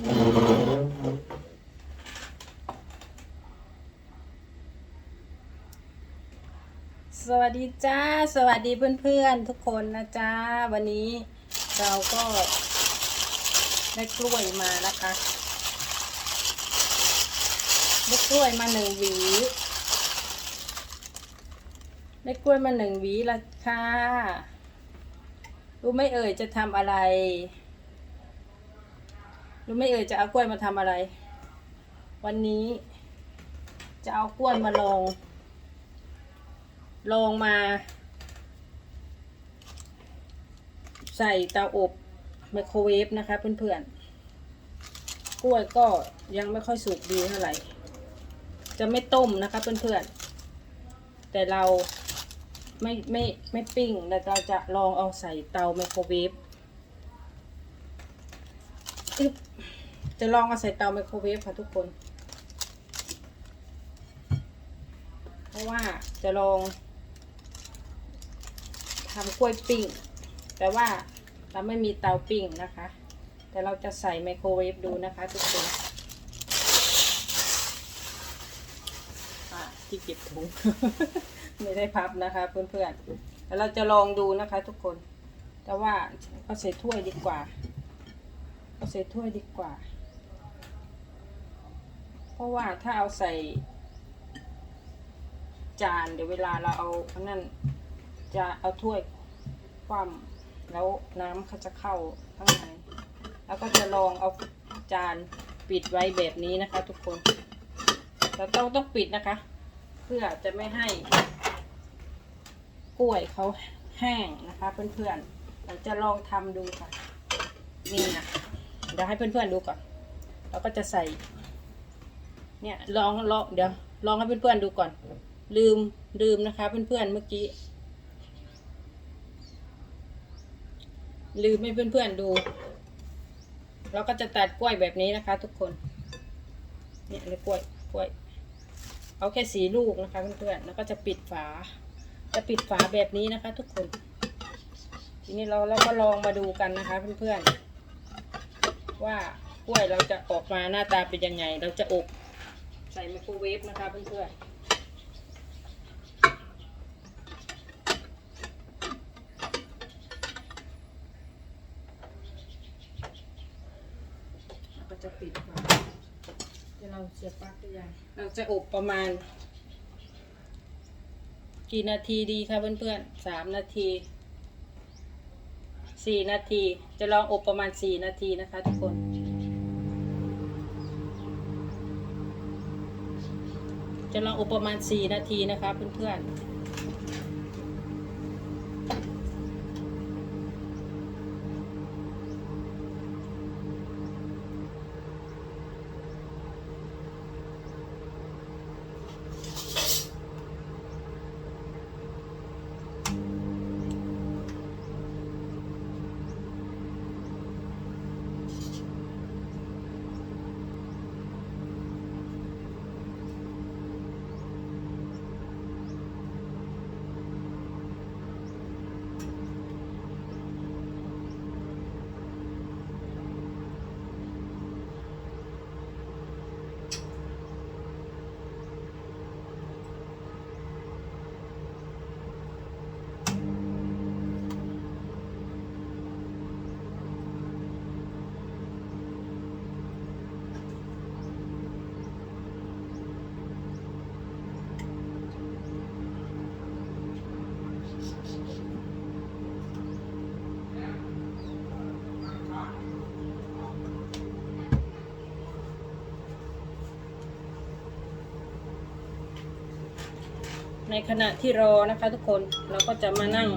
สวัสดีจ้า สวัสดีเพื่อนๆ ทุกคนนะจ้า วันนี้เราก็ได้กล้วยมานะคะได้กล้วยมาหนึ่งหวีได้กล้วยมาหนึ่งหวีละค่ะ รู้ไหม่เอ่ยจะทำอะไร รู้ไหม่เอ่ยจะเอากล้วยมาทำอะไร วันนี้ จะเอากล้วยมาลองลองมา ใส่เตาอบไมโครเวฟนะคะเพื่อนๆ กล้วยก็ยังไม่ค่อยสุกดีเท่าไหร่ จะไม่ต้มนะคะเพื่อนๆ แต่เราไม่ไม่ไม่ปิ้งแต่เราจะลองเอาใส่เตาไมโครเวฟอึ๊บ จะลองเอาใส่เตาไมโครเวฟค่ะทุกคน เพราะว่าจะลองทำกล้วยปิ้ง แต่ว่าเราไม่มีเตาปิ้งนะคะ แต่เราจะใส่ไมโครเวฟดูนะคะทุกคนอะที่เก็บถุงไม่ได้พับนะคะเพื่อนๆแล้วเราจะลองดูนะคะทุกคน แต่ว่าก็ใส่ถ้วยดีกว่าก็ใส่ถ้วยดีกว่า ราะว่าถ้าเอาใส่ จานเดี๋ยวเวลาเราเอาอันนั้นจะเอาถ้วยคว่ำแล้วน้ำเขาจะเข้าข้างในแล้วก็จะลองเอาจานปิดไว้แบบนี้นะคะ ทุกคนเราต้องต้องปิดนะคะ เพื่อจะไม่ให้ กล้วยเขาแห้งนะคะ เพื่อนๆเราจะลองทำดูค่ะ นี่นะเดี๋ยวให้เพื่อนๆดูก่อนเราก็จะใส่ เนี่ยลองลองเดี๋ยวลองให้เพื่อนๆดูก่อน ลืมลืมนะคะเพื่อนๆเมื่อกี้ ลืมให้เพื่อนๆดู เราก็จะตัดกล้วยแบบนี้นะคะ ทุกคน เนี่ยเลยกล้วยกล้วย เอาแค่สีลูกนะคะ เพื่อนๆแล้วก็จะปิดฝา จะปิดฝาแบบนี้นะคะ ทุกคน ทีนี้เราเราก็ลองมาดูกันนะคะ เพื่อนๆว่ากล้วยเราจะออกมาหน้าตาเป็นยังไง เราจะอบ ใส่ไมโครเวฟนะคะเพื่อนๆก็จะปิดฝาเดี๋ยวเราเสียบปลั๊กหรือยังเราจะอบประมาณ กี่นาทีดีคะเพื่อนๆสามนาทีสี่นาที จะลองอบประมาณสี่นาทีนะคะทุกคน จะลองอบประมาณสี่นาทีนะคะเพื่อนๆ ในขณะที่รอนะคะทุกคนเราก็จะมานั่ง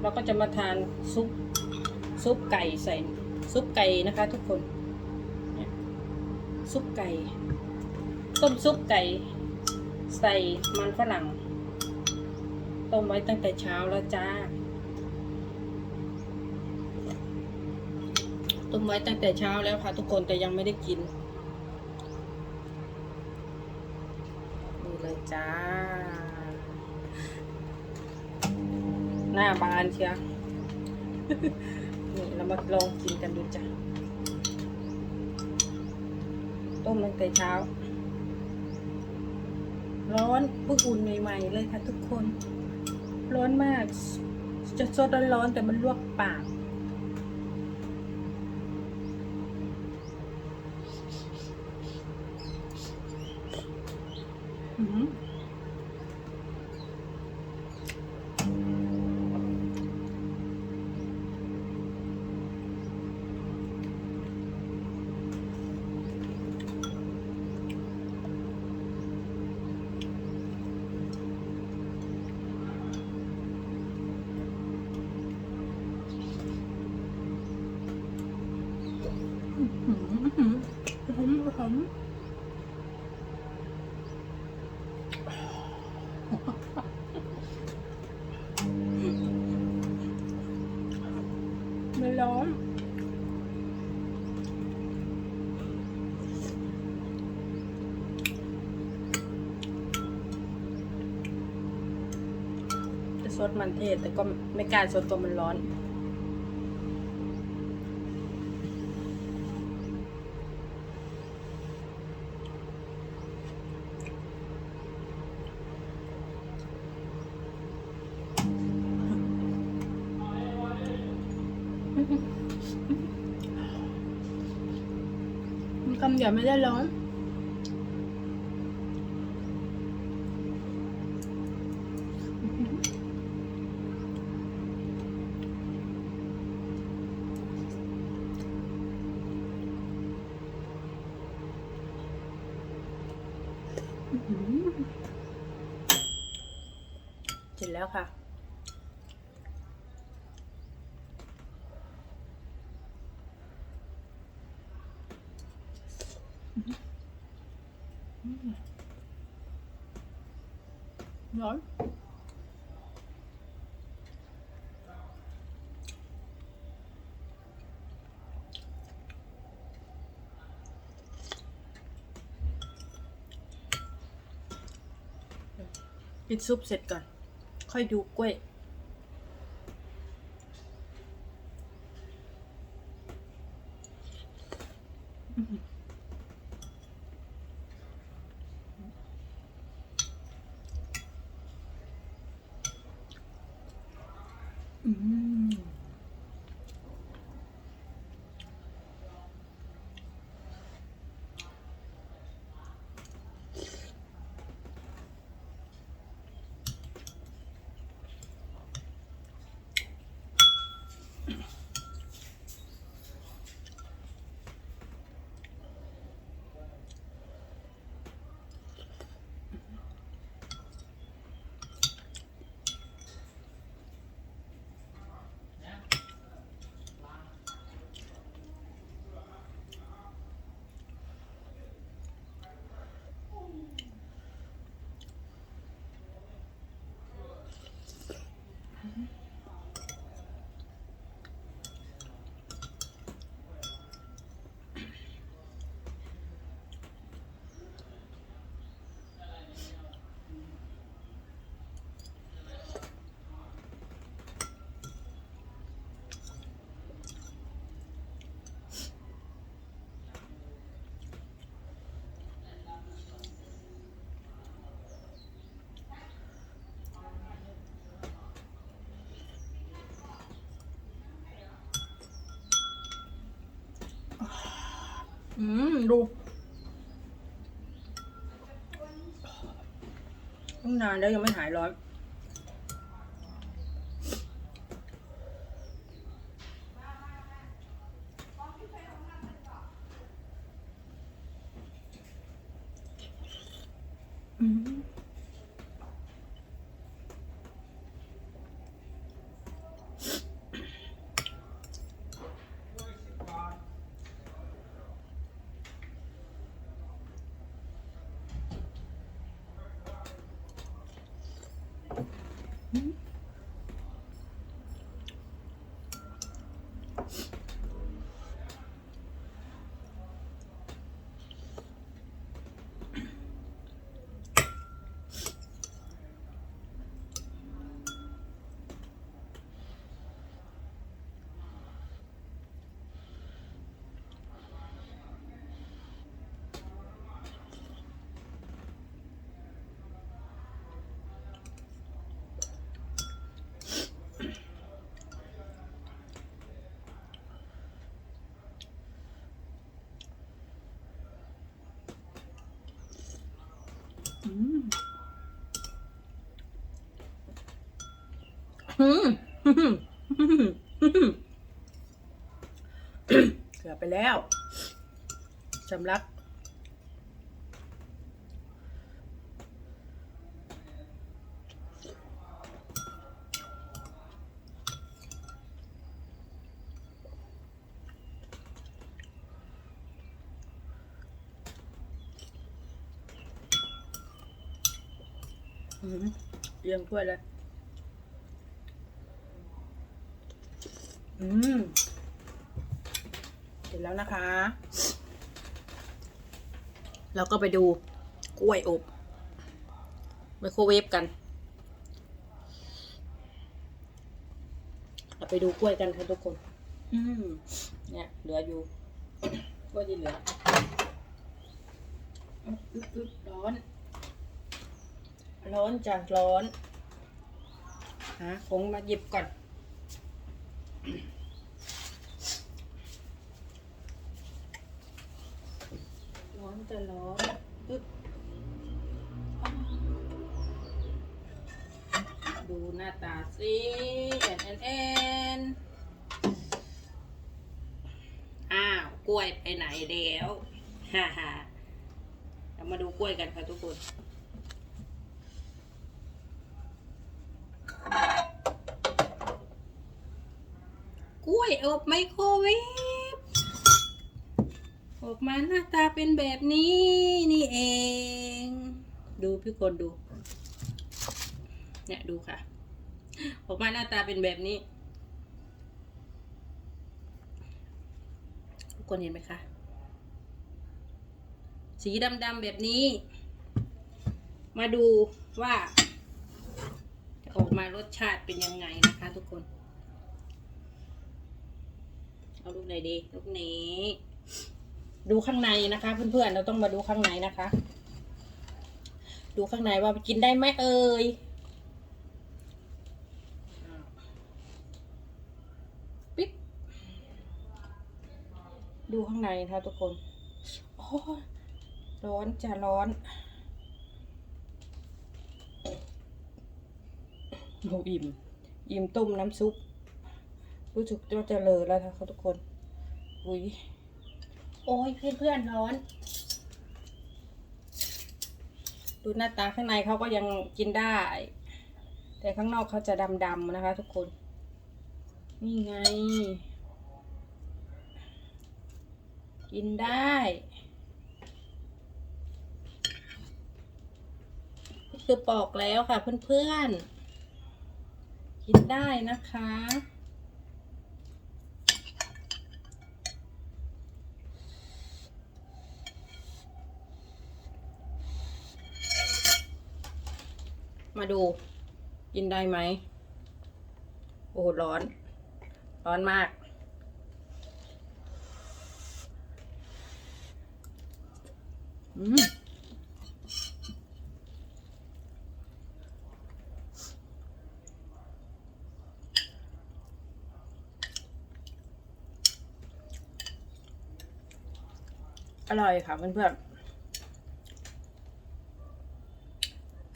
เราก็จะมาทานซุปซุปไก่ใส่ซุปไก่นะคะทุกคนซุปไก่ ต้มซุปไก่ ใส่มันฝรั่ง ต้มไว้ตั้งแต่เช้าแล้วจ้า ต้มไว้ตั้งแต่เช้าแล้วค่ะทุกคนแต่ยังไม่ได้กิน นี่เลย จ้า หน้าบานเชียวนี่เรามาลองกินกันดูจ้ะ ต้มตั้งแต่เช้า ร้อนเพิ่งอุ่นใหม่ๆเลยค่ะทุกคน ร้อนมาก จะสดร้อนๆแต่มันลวกปาก ไมหอมมันร้อนจะซดมันเทศแต่ก็ไม่กล้าซดตัวมันร้อน มันคำเดียวไม่ได้ร้อนเสร็จแล้วค่ะ ร้อน กินซุปเสร็จก่อน ค่อยดูกล้วย อืม อืม ดูตั้งนานแล้วยังไม่หายร้อน อืม เกือบไปแล้วสำลักเรียงถ้วยเลย อืมเสร็จแล้วนะคะ เราก็ไปดูกล้วยอบไมโครเวฟกันเราไปดูกล้วยกันค่ะทุกคน อืมเนี่ยเหลืออยู่กล้วยที่เหลืออึ๊บอึ๊บอึ๊บร้อน ร้อนจ้ะร้อน หาคงมาหยิบก่อน ร้อนจะร้อนอึ๊บดูหน้าตาสิแอนแอนแอนอ้าว กล้วยไปไหนแล้วฮ่าฮ่าเรามาดูกล้วยกันค่ะทุกคน กล้วยอบไมโครเวฟออกมาหน้าตาเป็นแบบนี้นี่เอง ดูพี่คนดู เนี่ยดูค่ะ ออกมาหน้าตาเป็นแบบนี้ทุกคนเห็นไหมคะสีดำๆแบบนี้ มาดูว่า จะออกมารสชาติเป็นยังไงนะคะทุกคน เอาลูกไหนดีลูกนี้ ดูข้างในนะคะ เพื่อนๆเราต้องมาดูข้างในนะคะ ดูข้างในว่ากินได้ไหมเอ่ยอ้าวปิ๊บดูข้างในนะคะทุกคนโอ้ร้อนจะร้อนโอ้อิ่ม อิ่มต้มน้ำซุป รู้สึกว่าจะเลอแล้วนะคะทุกคนอุ้ยโอ้ยเพื่อนเพื่อนร้อน ดูหน้าตาข้างในเขาก็ยังกินได้ แต่ข้างนอกเขาจะดำๆนะคะ ทุกคน นี่ไง กินได้คือปอกแล้วค่ะเพื่อนๆ กินได้นะคะ มาดู กินได้ไหม โอ้โหร้อน ร้อนมาก อืมอร่อยค่ะเพื่อนๆ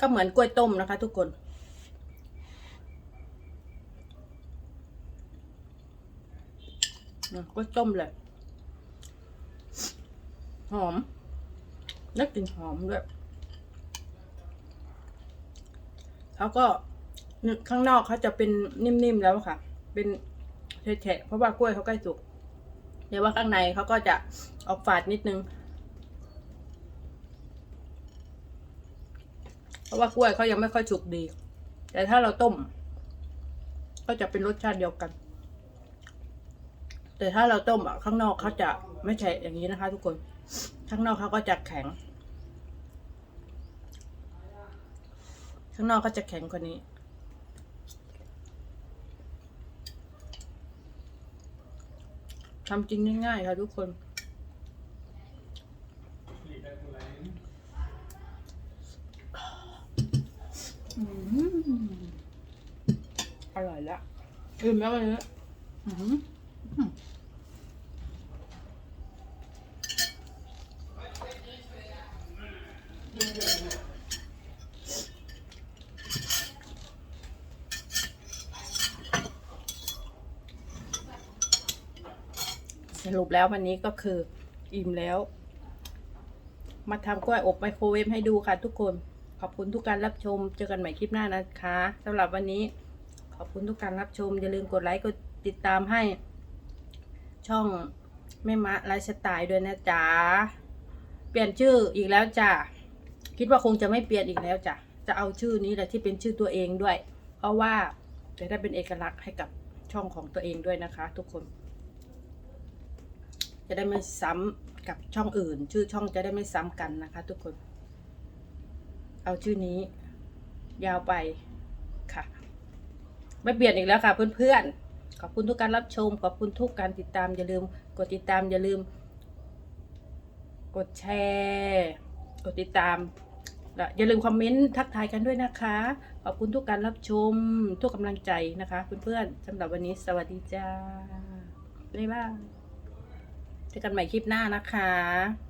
ก็เหมือนกล้วยต้มนะคะ ทุกคน กล้วยต้มเลย หอมแล้วกลิ่นหอมด้วยเขาก็ข้างนอกเขาจะเป็นนิ่มๆแล้วค่ะ เป็นแฉะเพราะว่ากล้วยเขาใกล้สุกเดี๋ยวว่าข้างในเขาก็จะออกฝาดนิดนึง เพราะว่ากล้วยเขายังไม่ค่อยสุกดี แต่ถ้าเราต้ม ก็จะเป็นรสชาติเดียวกัน แต่ถ้าเราต้มอะข้างนอกเขาจะไม่ใช่อย่างนี้นะคะ ทุกคน ข้างนอกเขาก็จะแข็ง ข้างนอกก็จะแข็งกว่านี้ทำจริงง่ายๆค่ะทุกคน อร่อยละอิ่มแล้ววันสรุปแล้ววันนี้ก็คืออิ่มแล้ว มาทำกล้วยอบไมโครเวฟให้ดูค่ะทุกคน ขอบคุณทุกการรับชม เจอกันใหม่คลิปหน้านะคะสำหรับวันนี้ขอบคุณทุกการรับชม อย่าลืมกดไลค์กดติดตามให้ ช่องแม่มะไลฟ์สไตล์ด้วยนะจ๊ะเปลี่ยนชื่ออีกแล้วจ้ะคิดว่าคงจะไม่เปลี่ยนอีกแล้วจ้ะจะเอาชื่อนี้แหละที่เป็นชื่อตัวเองด้วย เพราะว่าจะได้เป็นเอกลักษณ์ให้กับช่องของตัวเองด้วยนะคะ ทุกคน จะได้ไม่ซ้ำกับช่องอื่น ชื่อช่องจะได้ไม่ซ้ำกันนะคะ ทุกคน เอาชื่อนี้ ยาวไปค่ะ ไม่เปลี่ยนอีกแล้วค่ะเพื่อนๆ ขอบคุณทุกการรับชม ขอบคุณทุกการติดตามอย่าลืม กดติดตามอย่าลืม กดแชร์กดติดตามและอย่าลืมคอมเมนต์ทักทายกันด้วยนะคะ ขอบคุณทุกการรับชม ทุกกำลังใจนะคะ เพื่อนๆสำหรับวันนี้สวัสดีจ้าบ๊ายบายเจอกันใหม่คลิปหน้านะคะ